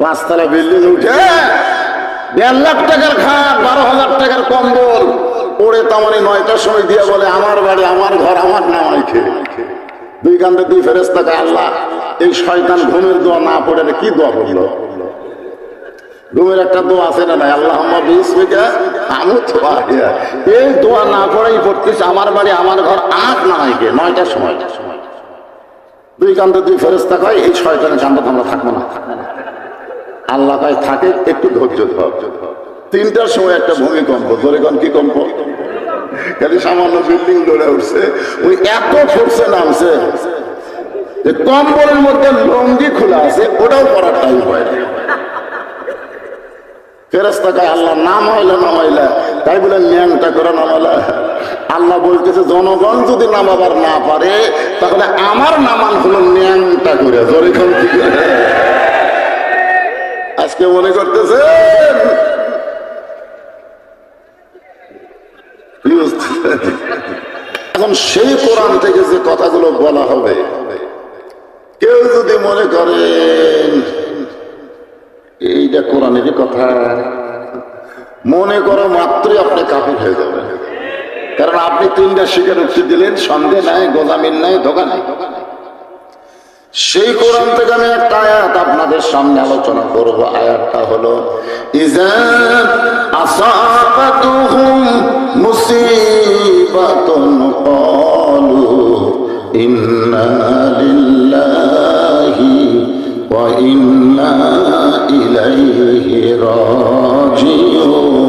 পাঁচতলা বিল্ডিং উঠে দেড় লাখ টাকার খাট, বারো হাজার টাকার কম্বল। পড়ে তামানি নয়টার সময় দিয়ে বলে, আমার বাড়ি, আমার ঘর, আমার নামাই খেয়ে দুই কান্দে দুই ফেরেস্তাকে আল্লাহ, এই শয়তান ঘুমের দোয়া না পড়ে কি দোয়া করল? ঘুমের একটা দোয়া আছে না আল্লাহ আমি। এই দোয়া না পড়েই পড়তেছে আমার বাড়ি, আমার ঘর আট নামাইকে নয়টার সময়। দুই কান্দে দুই ফেরেস্তা কয়, এই শয়তানের কান্দে আমরা থাকব না। আল্লাহ কয়, থাকে, একটু ধৈর্য ধর। তিনটার সময় একটা ভূমিকম্প ধরে কি কম্প? খালি সামান্য বিল্ডিং দৌড়ে উঠছে, ওই এত ফোর্সে নামছে যে কম্বলের মধ্যে লঙ্গি খোলা আছে, ওটাও পড়ার টাইম হয় না। ফেরেস্তা কয়, আল্লাহ নাম হইলে নামাইলা। তাই বলে, ন্যাংটা করে নামাইলা। আল্লাহ বলতেছে, জনগণ যদি নামাবার না পারে, তাহলে আমার নামান হলো ন্যাংটা করে জোরে? আজকে মনে করতেছেন কি বুঝতেছেন? এখন সেই কোরআন থেকে যে কথাগুলো বলা হবে, কেউ যদি মনে করেন এইটা কোরআনেরই কথা মনে করো মাত্রই আপনি কাফির হয়ে যাবেন কারণ আপনি তিনটা উঠতে দিলেন সন্দেহ নাই গোদামিন নাই, ধোকা নাই। সেই কোরআন থেকে আমি একটা আয়াত আপনাদের সামনে আলোচনা করব। আয়াতটা হলো ইন্না ইন্না ইলাইহি রাজিউন।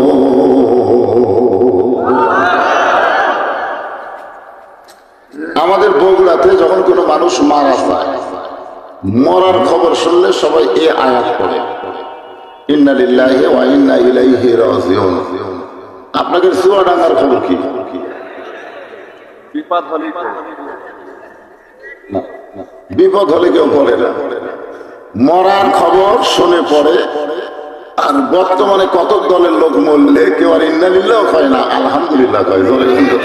আমাদের বগুড়াতে যখন কোনো মানুষ মারা যায় মরার খবর শুনলে সবাই এ আয়াত পড়ে। ইন্না ওয়া ইন্না ইলাইহি রাজিউন। আপনাদের চুয়াডাঙ্গার খবর কি? বিপদ হলেই তো। না, না। বিপদ হলে কেউ পড়ে না। মরার খবর শুনে পড়ে আর বর্তমানে কত দলের লোক মরলে কেউ আর ইন্না লিল্লাহ কয় না আলহামদুলিল্লাহ কয় জোরে কিন্তু।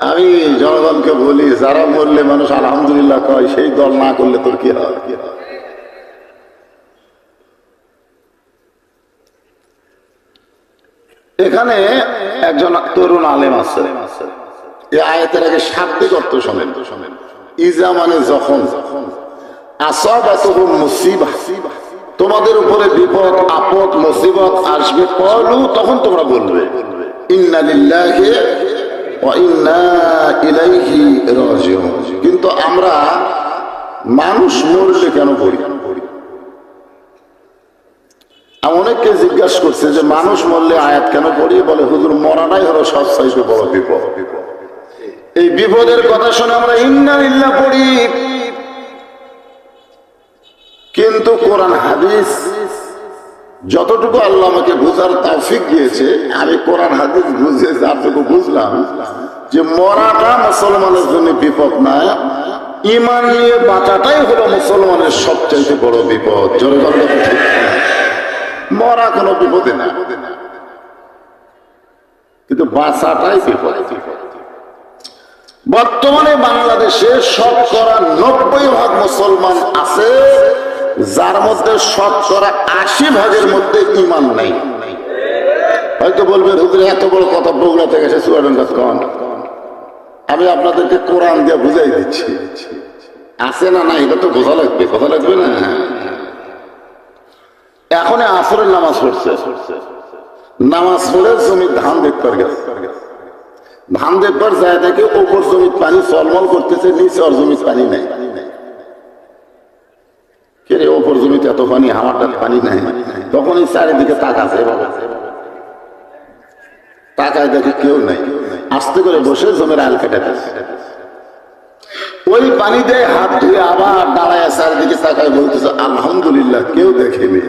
আমি জনগণকে বলি, যারা মরলে মানুষ আলহামদুলিল্লাহ কয়, সেই দল না করলে তোর কি হয়? এখানে একজন তরুণ আলেম আছে। এই আয়াতের আগে শাব্দিক অর্থ শোনেন। ইজা মানে যখন। মুসিবা। তোমাদের উপরে বিপদ, আপদ, মুসিবত আসবে পলু তখন তোমরা বলবে ইন্না কিন্তু আমরা মানুষ মরলে কেন পড়ি? অনেককে জিজ্ঞাসা করছে যে মানুষ মরলে আয়াত কেন পড়ি? বলে, হুজুর মরাটাই হলো সবচাইতে বড় বিপদ। এই বিপদের কথা শুনে আমরা ইন্না ইল্লা পড়ি। কিন্তু কোরআন হাদিস যতটুকু আল্লাহ আমাকে বুঝার তৌফিক দিয়েছে আমি কোরআন, হাদিস বুঝে যতটুকু বুঝলাম যে মরাটা মুসলমানের জন্য বিপদ না, ইমান নিয়ে বাঁচাটাই হলো মুসলমানের সবচাইতে বড় বিপদ। মরা কোনো বিপদে না। কিন্তু বাঁচাটাই বিপদ। বর্তমানে বাংলাদেশে শতকরা নব্বই ভাগ মুসলমান আছে। যার মধ্যে শতকরা আশি ভাগের মধ্যে ইমান নেই। হয়তো বলবেন হুজুর, এত বড় কথা বগুড়া থেকে এসে কন আমি আপনাদেরকে কোরআন দিয়ে বুঝাই দিচ্ছি। আছে না না এটা তো বোঝা লাগবে কথা লাগবে না? এখন আসরের নামাজ পড়ছে। নামাজ পড়ে জমি ধান দেখতে গেছে। ধান দেখবার যায় দেখে ওপর জমির পানি চলমল করতেছে, নিচে ওর জমির পানি নেই। কে ওপর জমিতে এত পানি আমারটার পানি নাই। তখন এই চারিদিকে তাকাছে তাকায় দেখে কেউ নাই। আস্তে করে বসে জমির আল কেটেছে ওই পানি দিয়ে হাত ধুয়ে আবার দাঁড়ায় চারিদিকে তাকায় বলতেছে, আলহামদুলিল্লাহ, কেউ দেখেনি।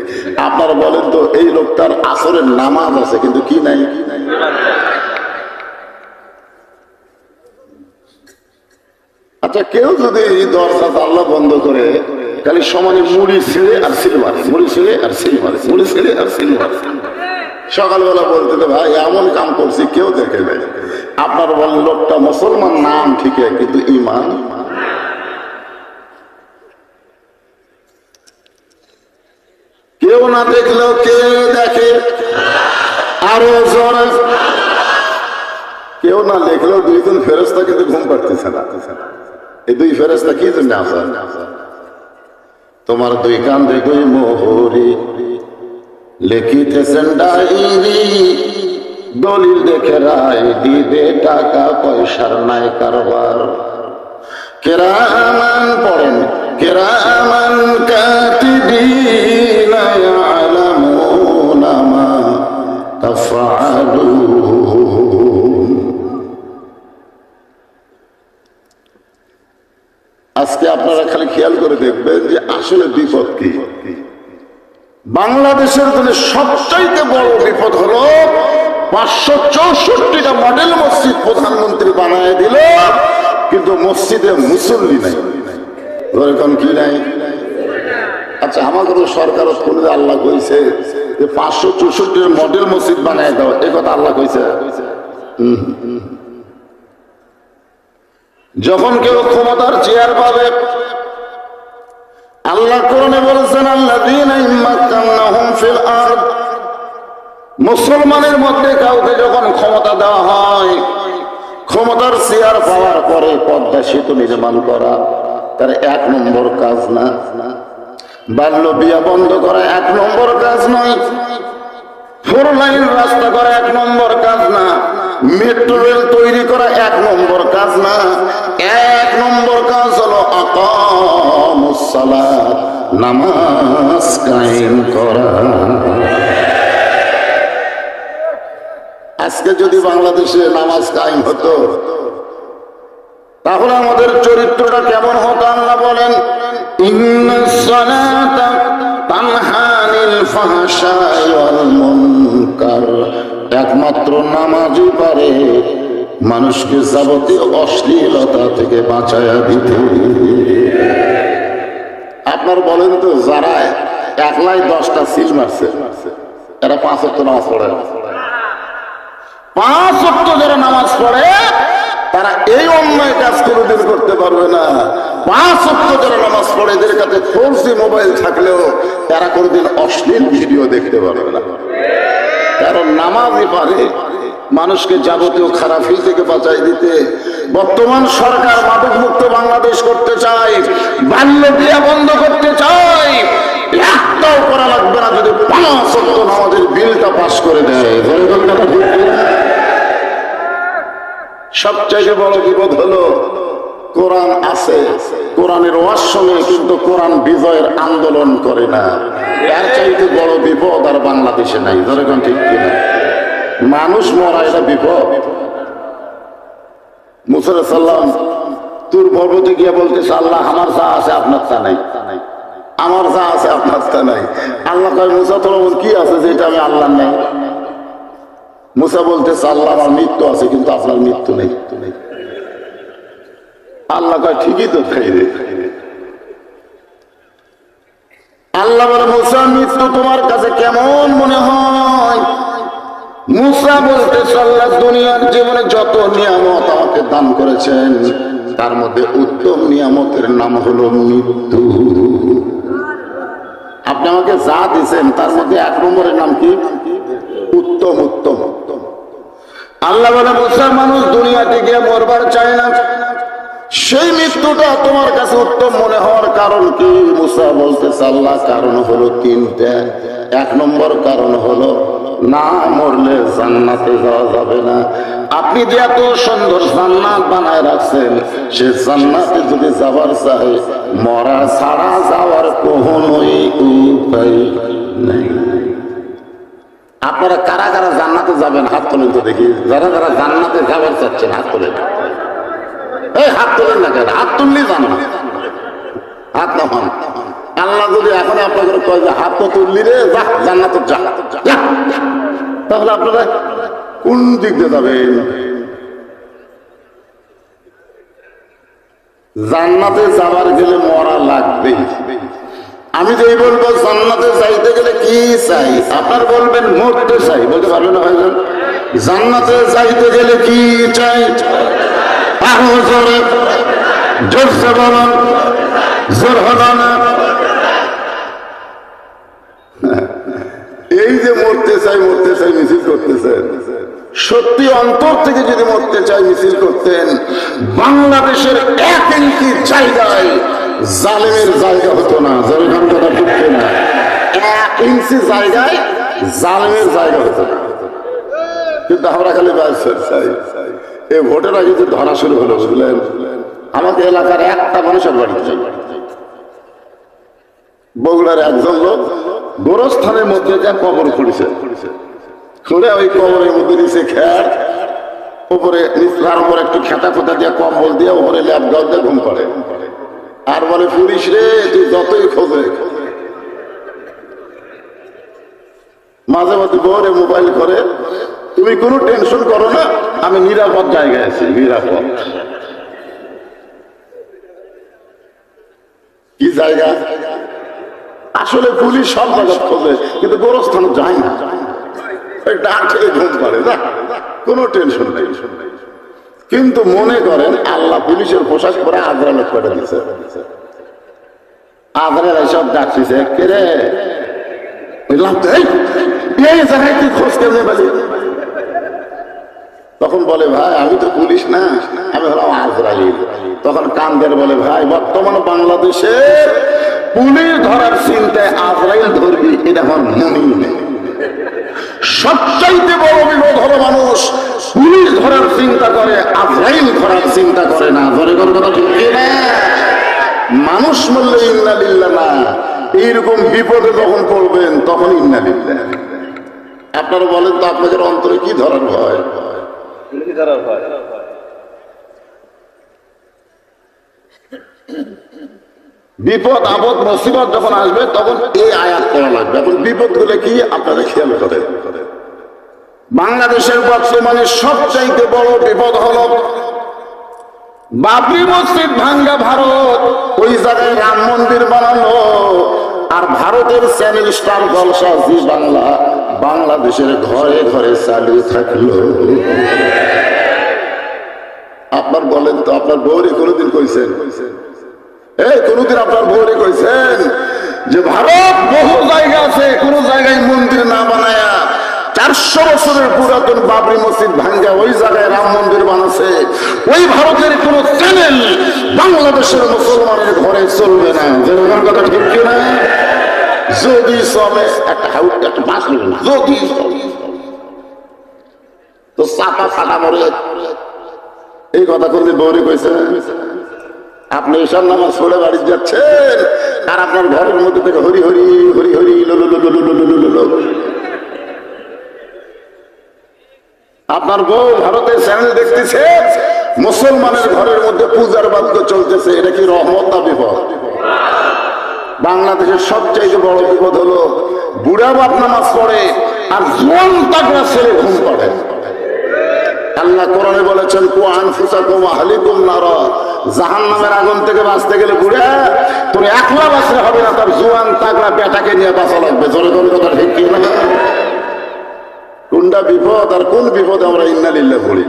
আপনারা বলেন তো, এই লোকটার আসরের নামাজ আছে, কিন্তু কি নাই? আচ্ছা কেউ যদি দরজা আল্লাহ বন্ধ করে তাহলে সমানে মুড়ি ছেড়ে আর সিলভার। মুড়ি ছেড়ে আর সিলভার। মুড়ি ছেড়ে আর সিলভার। সকালবেলা বলতে তো ভাই, এমন কাম করছি, কেউ দেখে নাই। আপনার বল লোকটা মুসলমান, নাম ঠিক কিন্তু ইমান? কেউ না দেখলেও কে দেখে। আরও জোরে কেউ না দেখলেও দুইজন ফেরস্তা কিন্তু ঘুম পাড়তেছে না। এই দুই ফেরস্তা কি জন্য আসা? তোমার দুই কান্দে দুই মোহরি। লিখিতেছেন ডায়েরি দলিল দেখে রায় দিবে টাকা পয়সার নাই কারবার। কেরামান পড়েন, কেরামান কাতিবিনা ইয়ালামুনা মা তাফআলুন। আজকে আপনারা খালি খেয়াল করে দেখবেন যে আসলে বিপদ কি? বাংলাদেশের জন্য সবচাইতে বড় বিপদ হলো পাঁচশো চৌষট্টিটা মডেল মসজিদ প্রধানমন্ত্রী বানায় দিল, কিন্তু মসজিদে মুসল্লি নাই। ওরকম কি নাই? আচ্ছা আমাদের সরকার কোন আল্লাহ কইছে যে পাঁচশো চৌষট্টির মডেল মসজিদ বানায় দাও। এ কথা আল্লাহ কইছে? হুম। যখন কেউ ক্ষমতার চেয়ার পাবে আল্লাহ কোরআনে বলেছেন ফিল আরদ। মুসলমানের মধ্যে কাউকে যখন ক্ষমতা দেওয়া হয়, ক্ষমতার চেয়ার পাওয়ার পরে পদ্মা সেতু নির্মাণ করা, তার এক নম্বর কাজ না? বাল্য বিয়া বন্ধ করা এক নম্বর কাজ নয়। ফোর লাইন রাস্তা করা এক নম্বর কাজ না? মেট্রো রেল তৈরি করা এক নম্বর কাজ না, এক নম্বর কাজ হলো আকামুসসালাত, নামাজ কায়েম করা। আজকে যদি বাংলাদেশে নামাজ কায়েম হতো, তাহলে আমাদের চরিত্রটা কেমন হতো আল্লাহ বলেন ইন্নাস সালাতা তানহা ফাহশাই ওয়াল মুনকার। একমাত্র নামাজই পারে। মানুষকে যাবতীয় অশ্লীলতা থেকে বাঁচায়া দিতে। আপনার বলেন তো, যারা একলাই দশটা সিল মারছে, এরা পাঁচ অক্ট নামাজ পড়ে পাঁচ অক্ট যারা নামাজ পড়ে, তারা এই অন্যায় কাজ করে কোনোদিন করতে পারবে না। পাঁচ অক্ট যারা নামাজ পড়ে, এদের কাছে ফোর মোবাইল থাকলেও তারা কোনোদিন অশ্লীল ভিডিও দেখতে পারবে না। কারণ নামাজই পারে মানুষকে যাবতীয় খারাপি থেকে বাঁচাই দিতে। বর্তমান সরকার মাদক মুক্ত বাংলাদেশ করতে চায়, বাল্য বিয়া বন্ধ করতে চায়, একটাও করা লাগবে না যদি বিলটা পাশ করে দেয়? সবচাইতে বড় বিপদ হলো, কোরআন আছে, কোরআনের ওয়াজ কিন্তু কোরআন বিজয়ের আন্দোলন করে না। এর চাইতে বড় বিপদ আর বাংলাদেশে নাই। ধরে কোন ঠিক কিনা? মানুষ মরা, এটা বিপদ। মুসর সাল্লাম তুর পর্বতে গিয়ে বলতেছে, আল্লাহ, আমার যা আছে আপনার তা নাই। আমার যা আছে আপনার তা নাই। আল্লাহ কয়, মুসা, তোর কি আছে যেটা আমি আল্লাহ নাই? মুসা বলতেছে, আল্লাহ, আমার মৃত্যু আছে, কিন্তু আপনার মৃত্যু নেই। আল্লাহ কয়, ঠিকই তো খাই রে আল্লাহ বলে মুসা মৃত্যু তোমার কাছে কেমন মনে হয়? মুসা বলতে আল্লাহ দুনিয়ার জীবনে যত নিয়ামত আমাকে দান করেছেন, তার মধ্যে উত্তম নিয়ামতের নাম হলো মৃত্যু। আপনি আমাকে যা দিয়েছেন তার মধ্যে এক নম্বরের নাম কি? উত্তম উত্তম উত্তম। আল্লাহ বলে মুসা মানুষ দুনিয়াতে গিয়ে মরবার চায় না। সেই মৃত্যুটা তোমার কাছে উত্তম মনে হওয়ার কারণ কি? মুসা বলতেছে আল্লাহ, কারণ হলো তিনটা। এক নম্বর কারণ হলো না মরলে জান্নাতে যাওয়া যাবে না। আপনি যে এত সুন্দর জান্নাত বানায় রাখছেন, সে জান্নাতে যদি যাবার চাই মরা ছাড়া যাওয়ার কোনোই উপায় নেই। আপনারা কারা কারা জান্নাতে যাবেন? হাত তোলেন তো দেখি। যারা যারা জান্নাতে যাবার চাচ্ছেন, হাত তোলেন হাত তোলেন না কেন? হাত তুললেই জান্নাত হাত আল্লাহ যদি এখন কয় যে হাত তো তুললি রে, যা জান্নাত যা। তাহলে আপনারা কোন দিক দিয়ে যাবেন? জান্নাতে যাবার গেলে মরা লাগবে। আমি যেই বলব, জান্নাতে চাইতে গেলে কি চাই? আপনার বলবেন মরতে চাই। বলতে পারবেন না জান্নাতে যাইতে গেলে কি চাই? আরও জোরে জোরসে বলুন জোর হলো না। এই যে মরতে চাই মরতে চাই, মিছিল করতেছেন। সত্যি অন্তর থেকে যদি মরতে চাই, মিছিল করতেন। বাংলাদেশের এক ইঞ্চি জায়গায় জালেমের জায়গা হতো না জলখান কথা ঢুকতো না। এক ইঞ্চি জায়গায় জালেমের জায়গা হতো না। কিন্তু আমরা খালি বাইরে চাই এই ভোটের আগে ধরা শুরু হলো, বুঝলেন? আমাদের এলাকার একটা মানুষের বাড়িতে চাই বগুড়ার একজন লোক গোরস্থানের মধ্যে যা কবর খুঁড়েছে। খুঁড়ে ওই কবরের মধ্যে নিচে খ্যার, উপরে তার উপর একটু খেতা খোতা দিয়ে কম্বল দিয়ে উপরে ল্যাপ গাল দিয়ে ঘুম পাড়ে। আর বলে, পুলিশ রে, তুই যতই খোঁজে মাঝে মাঝে বউরে মোবাইল করে তুমি কোনো টেনশন করো না, আমি নিরাপদ জায়গায় আছি, নিরাপদ। কি জায়গা? আসলে পুলিশ সব জায়গা খোঁজে, কিন্তু গোরস্থান যায় না। ডাক টেনশন নেই। কিন্তু মনে করেন, আল্লাহ পুলিশের পোশাক পরে করে সব ডাকছে কে রে? বুঝলাম তো খোঁজ তখন বলে, ভাই, আমি তো পুলিশ না, আমি হলাম আজরাইল তখন কান্দের বলে, ভাই, বর্তমান বাংলাদেশের পুলিশ ধরার চিন্তায় আজরাইল ধরবি, এটা আমার মনেই নেই। সবচাইতে বড় বিপদ হলো মানুষ, পুলিশ ধরার চিন্তা করে, আজরাইল ধরার চিন্তা করে না। ধরে কোন কথা ঠিক না? মানুষ বললে ইন্নালিল্লা না। এইরকম বিপদে যখন পড়বেন, তখন ইন্নালিল্লা আপনারা বলেন তো, আপনাদের অন্তরে কি ধরার ভয় বিপদ, আপদ, মুসিবত যখন আসবে, তখন এই আয়াত করা লাগবে। এখন বিপদগুলো কি? আপনারা খেয়াল করেন বাংলাদেশের বর্তমানে সবচাইতে বড় বিপদ হলো বাবরি মসজিদ ভাঙ্গা ভারত। ওই জায়গায় রাম মন্দির বানালো আর ভারতের চ্যানেল স্টার জলসা জি বাংলা। বাংলাদেশের ঘরে ঘরে চালিয়ে থাকল। আপনার বলেন তো, আপনার বৌরি কোনোদিন কইছেন? এই, কোনদিন আপনার বৌরি কইছেন যে ভারত বহু জায়গা আছে, কোন জায়গায় মন্দির না বানায়া চারশো বছরের পুরাতন বাবরি মসজিদ ভাঙ্গা ওই জায়গায় রাম মন্দির বানাচ্ছে ওই ভারতের কোন চ্যানেল বাংলাদেশের মুসলমানের ঘরে চলবে না। কথা ঠিক কিনা? যদি চলে একটা হাউট একটা মাছ নিবে না। যদি তো চাপা ফাটা মরে এই কথা করলে বৌরি কইছে? আপনি ঈশান নামাজ পড়ে বাড়ি যাচ্ছেন আর আপনার ঘরের মধ্যে থেকে হরি হরি হরি হরি আপনার বউ ভারতের চ্যানেল দেখতেছে মুসলমানের ঘরের মধ্যে পূজার বাদ্য চলতেছে এটা কি রহমত না বিপদ? বাংলাদেশের সবচাইতে বড় বিপদ হলো বুড়া বাপ নামাজ পড়ে আর জোয়ান তাগড়া ছেলে ঘুম পড়ে। আল্লাহ কোরআনে বলেছেন, কু আনফুসাকুম আহলিকুম নার। জাহান্নামের আগুন থেকে বাঁচতে গেলে বুড়া, তোর একলা বাঁচলে হবে না, তার জোয়ান তাগড়া বেটাকে নিয়ে বাঁচা লাগবে। জোরে কোন কথা ঠিক কি না কোনটা বিপদ আর কোন বিপদ আমরা ইন্নালিল্লাহ পড়ি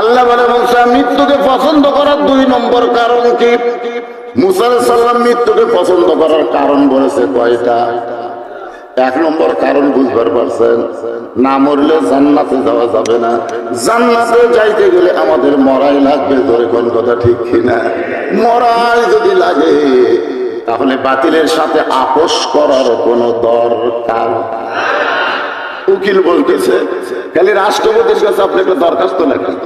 আল্লাহ বলে, মুসা, মৃত্যুকে পছন্দ করার দুই নম্বর কারণ কি? মুসা সাল্লাম মৃত্যুকে পছন্দ করার কারণ বলেছে কয়টা? এক নম্বর কারণ বুঝবার পারছেন, না মরলে জান্নাতে যাওয়া যাবে না। জান্নাতে যাইতে গেলে আমাদের মরাই লাগবে, ধরে কোন কথা ঠিক কিনা? মরাই যদি লাগে, তাহলে বাতিলের সাথে আপোষ করার কোনো দরকার উকিল বলতেছে, খালি রাষ্ট্রপতির কাছে আপনি একটা দরখাস্ত লেখেন।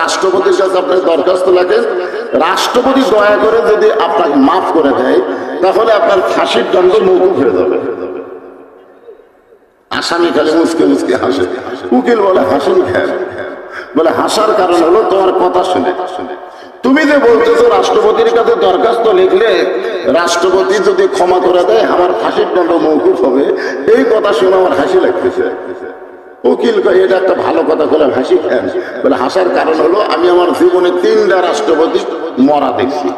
রাষ্ট্রপতির কাছে আপনার দরখাস্ত লেখেন রাষ্ট্রপতি দয়া করে যদি আপনাকে মাফ করে দেয়, তাহলে আপনার ফাঁসির দণ্ড মৌকুফ হয়ে যাবে। আসামি খালি মুসকে মুসকে হাসে। উকিল বলে, হাসুন খেয়াল বলে, হাসার কারণ হলো তোমার কথা শুনে। তুমি যে বলতেছো রাষ্ট্রপতির কাছে দরখাস্ত লিখলে, রাষ্ট্রপতি যদি ক্ষমা করে দেয়, আমার ফাঁসির দণ্ড মৌকুফ হবে। এই কথা শুনে আমার হাসি লাগতেছে। উকিল কয়, এটা একটা ভালো কথা, বলে হাসি বলে, হাসার কারণ হলো আমি আমার জীবনে তিনটা রাষ্ট্রপতি মরা দেখছি।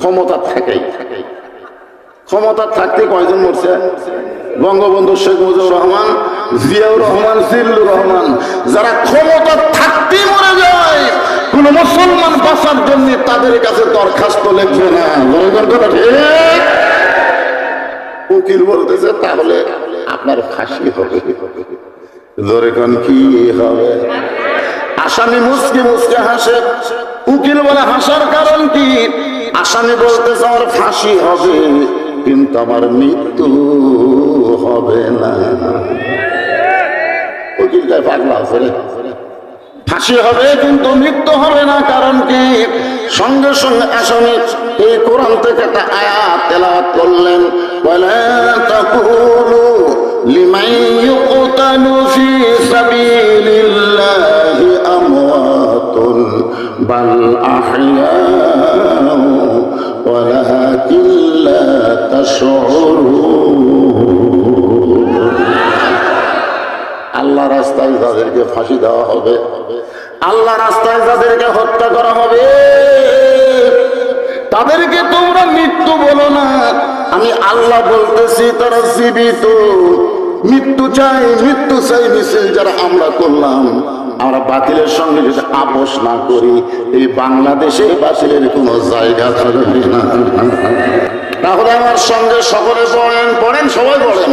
ক্ষমতা থাকেই। ক্ষমতা থাকতে কয়জন মরছে? বঙ্গবন্ধু শেখ মুজিবুর রহমান, জিয়াউর রহমান, জিল্লুর রহমান। যারা ক্ষমতা থাকতেই মরে যায়, কোন মুসলমান বাঁচার জন্য তাদের কাছে দরখাস্ত লিখবে না। কথা ঠিক? উকিল বলতেছে, তাহলে আপনার ফাঁসি হবে। কোন কি হবে? আসামি মুসকে মুসকে হাসে। উকিল বলে, হাসার কারণ কি? আসামি বলতেছে আমার ফাঁসি হবে, কিন্তু আমার মৃত্যু হবে না। উকিলটাই পাগলা আছে ফাঁসি হবে, কিন্তু মৃত্যু হবে না, কারণ কি? সঙ্গে সঙ্গে আসামি এই কোরআন থেকে একটা আয়াত তেলাওয়াত করলেন। ওয়ালা তাকুলু লিমান ইউকতালু ফি সাবিলিল্লাহি আমওয়াতুন, বাল আহইয়াউ ওয়ালাকিন লা তাশউরুন আল্লাহ রাস্তায় যাদেরকে ফাঁসি দেওয়া হবে। আল্লাহ রাস্তায় যাদেরকে হত্যা করা হবে। তাদেরকে তোমরা মৃত্যু বলো না। আমি আল্লাহ বলতেছি, তারা জীবিত। মৃত্যু চাই মৃত্যু চাই, মিছিল যারা আমরা করলাম, আমরা বাতিলের সঙ্গে যদি আপোষ না করি, এই বাংলাদেশে বাতিলের কোনো জায়গা থাকবে না। তাহলে আমার সঙ্গে সকলে পড়েন পড়েন সবাই পড়েন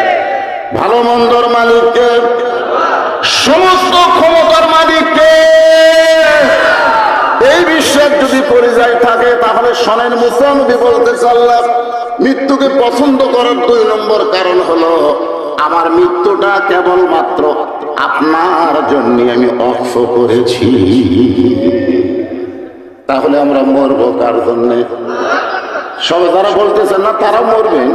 ভালো মন্দর মালিককে, সমস্ত ক্ষমতার মালিককে। এই বিশ্বের যদি পরিযায়ী থাকে, তাহলে সনেন মুসানবী বলতে চাল্লাম, মৃত্যুকে পছন্দ করার দুই নম্বর কারণ হলো, আমার মৃত্যুটা কেবলমাত্র আপনার জন্য আমি অক্ষ করেছি। তাহলে আমরা মরবো কার জন্যে? সবাই যারা বলতেছেন না, তারাও মরবেন।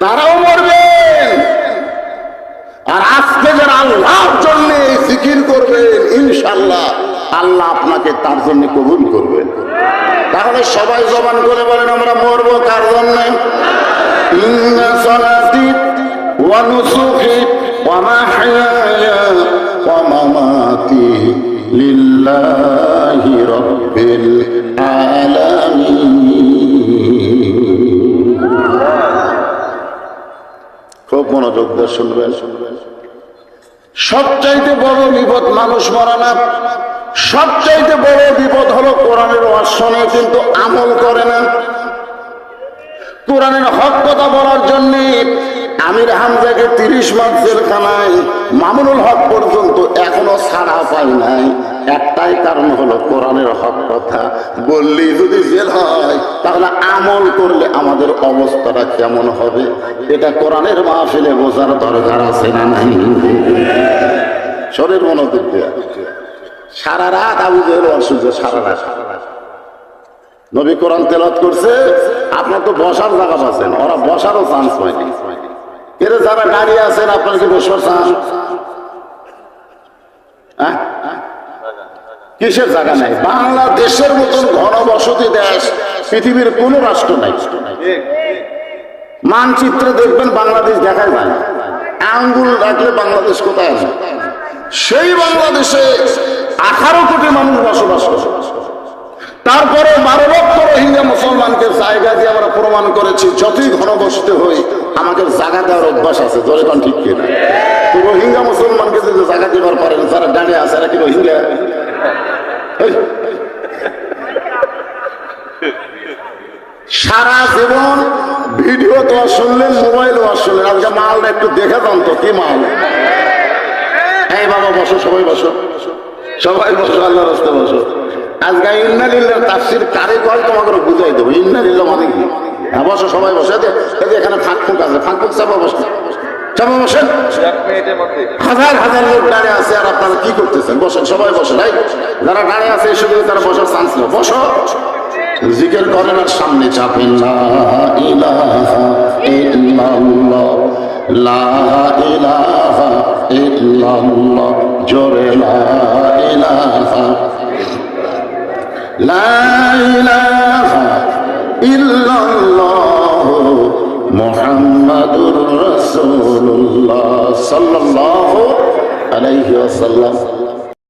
তারাও মরবেন। আর আজকে যারা আল্লাহর জন্য জিকির করবেন ইনশাল্লাহ আল্লাহ আপনাকে তার জন্য কবুল করবেন। তাহলে সবাই জবান করে বলেন, আমরা মরবো কার জন্য? লিল্লাহি রাব্বিল আলামিন মনোযোগ দিয়ে শুনবেন। সবচাইতে বড় বিপদ মানুষ মরা না। সবচাইতে বড় বিপদ হলো কোরআনের অশনে কিন্তু আমল করে না। কোরআনের হক কথা বলার জন্য আমির হামজাকে তিরিশ মাস জেলখানায় মামুনুল হক পর্যন্ত এখনও ছাড়া পাই নাই। একটাই কারণ হলো কোরআনের হক কথা। বললেই যদি জেল হয়, তাহলে আমল করলে আমাদের অবস্থাটা কেমন হবে? এটা কোরআনের মাহফিলে বোঝার দরকার আছে না নাই? শরীর মনোযোগ দেয়া। সারা রাত আবু জেল অসুস্থ, সারা রাত। নবী কোরআন তেলাত করছে, আপনার তো বসার জায়গা পাচ্ছেন, ওরা বসারও চান্স পায়নি। এর যারা গাড়ি আছেন, আপনার কি বসবার চান? হ্যাঁ? কিসের জায়গা নাই? বাংলাদেশের মতন ঘনবসতি দেশ, পৃথিবীর কোন রাষ্ট্র নাই। মানচিত্রে দেখবেন বাংলাদেশ দেখা যায় না। আঙ্গুল রাখলে বাংলাদেশ কোথায় আছে? সেই বাংলাদেশে আঠারো কোটি মানুষ বসবাস করে। তারপরে লক্ষ রোহিঙ্গা মুসলমানকে জায়গা দিয়ে আমরা প্রমাণ করেছি, যতই ঘনবসতে হই আমাদের জায়গা দেওয়ার অভ্যাস আছে ধরে কোন ঠিক কিনা? তো রোহিঙ্গা মুসলমানকে যদি জায়গা দেবার পারেন, যারা দাঁড়িয়ে আছে, এরা কি রোহিঙ্গা? সারা জীবন ভিডিও তো শুনলেন মোবাইলও আর শুনলেন আজকে মালটা একটু দেখে যান তো, কি মাল? এই বাবা, বসো, সবাই বসো। সবাই বসো আল্লাহ রাস্তা বসো। আজকে ইন্নালিল্লাহ তাফসির কারে কয় তোমাকে বুঝাই দেবো। ইন্নালিল্লাহ মানে কি? হ্যাঁ বসো সবাই বসো। এই যে এই এখানে ফাঁক ফুক আছে ফাঁক ফুক চাপা বসো চাপা বসেন। হাজার হাজার লোক দাঁড়িয়ে আছে আর আপনারা কি করতেছেন? বসেন সবাই বসেন এই যারা দাঁড়িয়ে আছে শুধু তারা বসার চান্স নেই। বসো। জিকের করেন আর সামনে চাপেন লা ইলাহা ইল্লাল্লাহ লা ইলাহা ইল্লাল্লাহ জোরে লা ইলাহা। লা ইলাহা ইল্লাল্লাহ মুহাম্মাদুর রাসূলুল্লাহ সাল্লাল্লাহু আলাইহি ওয়াসাল্লাম